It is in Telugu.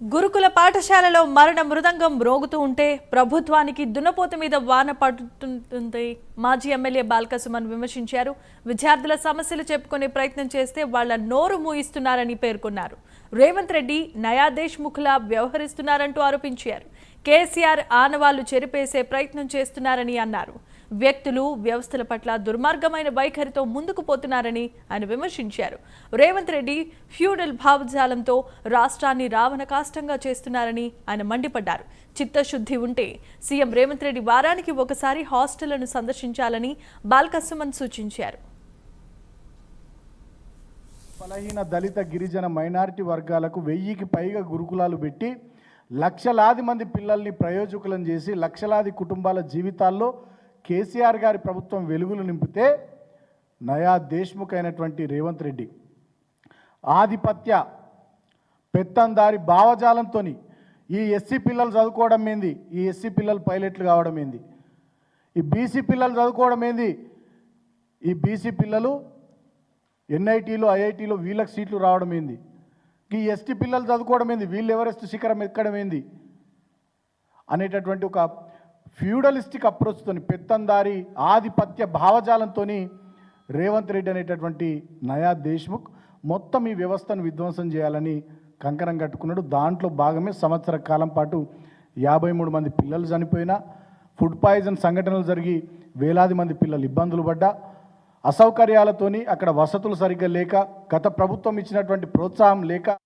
గురుకుల పాఠశాలలో మరణ మృదంగం రోగుతూ ఉంటే ప్రభుత్వానికి దున్నపోత మీద వాన పడుతుంటుంది మాజీ ఎమ్మెల్యే బాల్కసుమన్ విమర్శించారు. విద్యార్థుల సమస్యలు చెప్పుకునే ప్రయత్నం చేస్తే వాళ్ళ నోరు మూయిస్తున్నారని పేర్కొన్నారు. రేవంత్ రెడ్డి నయా దేశ్ముఖ్లా వ్యవహరిస్తున్నారంటూ ఆరోపించారు. కేసీఆర్ ఆనవాళ్ళు చెరిపేసే ప్రయత్నం చేస్తున్నారని అన్నారు. వ్యక్తులు వ్యవస్థల పట్ల దుర్మార్గమైన వైఖరితో ముందుకు పోతున్నారని ఆయన విమర్శించారు. రేవంత్ రెడ్డి ఫ్యూడల్ భావజాలంతో రాష్ట్రాన్ని రావణ కాష్టంగా చేస్తున్నారని ఆయన మండిపడ్డారు. చిత్తశుద్ధి ఉంటే సీఎం రేవంత్ రెడ్డి వారానికి ఒకసారి హాస్టళ్ళను సందర్శించాలని బాల్కసుమన్ సూచించారు. బలహీన దళిత గిరిజన మైనారిటీ వర్గాలకు వెయ్యికి పైగా గురుకులాలు పెట్టి లక్షలాది మంది పిల్లల్ని ప్రయోజకులను చేసి లక్షలాది కుటుంబాల జీవితాల్లో కేసీఆర్ గారి ప్రభుత్వం వెలుగులు నింపితే నయా దేశ్ముఖ్ అయినటువంటి రేవంత్ రెడ్డి ఆధిపత్య పెత్తందారి భావజాలంతో ఈ ఎస్సీ పిల్లలు చదువుకోవడం ఏంది? ఈ ఎస్సీ పిల్లలు పైలట్లు కావడం ఏంది? ఈ బీసీ పిల్లలు చదువుకోవడం ఏంది? ఈ బీసీ పిల్లలు ఎన్ఐటీలో ఐఐటీలో వీళ్ళకి సీట్లు రావడం ఏంది? ఈ ఎస్టీ పిల్లలు చదువుకోవడం ఏంది? వీళ్ళు ఎవరెస్ట్ శిఖరం ఎక్కడం ఏంది? అనేటటువంటి ఒక ఫ్యూడలిస్టిక్ అప్రోచ్తో పెత్తందారి ఆధిపత్య భావజాలంతో రేవంత్ రెడ్డి అనేటటువంటి నయా దేశ్ముఖ్ మొత్తం ఈ వ్యవస్థను విధ్వంసం చేయాలని కంకణం కట్టుకున్నాడు. దాంట్లో భాగమే సంవత్సర కాలం పాటు యాభై మూడు మంది పిల్లలు చనిపోయినా ఫుడ్ పాయిజన్ సంఘటనలు జరిగి వేలాది మంది పిల్లలు ఇబ్బందులు పడ్డా అసౌకర్యాలతోని అక్కడ వసతులు సరిగ్గా లేక గత ప్రభుత్వం ఇచ్చినటువంటి ప్రోత్సాహం లేక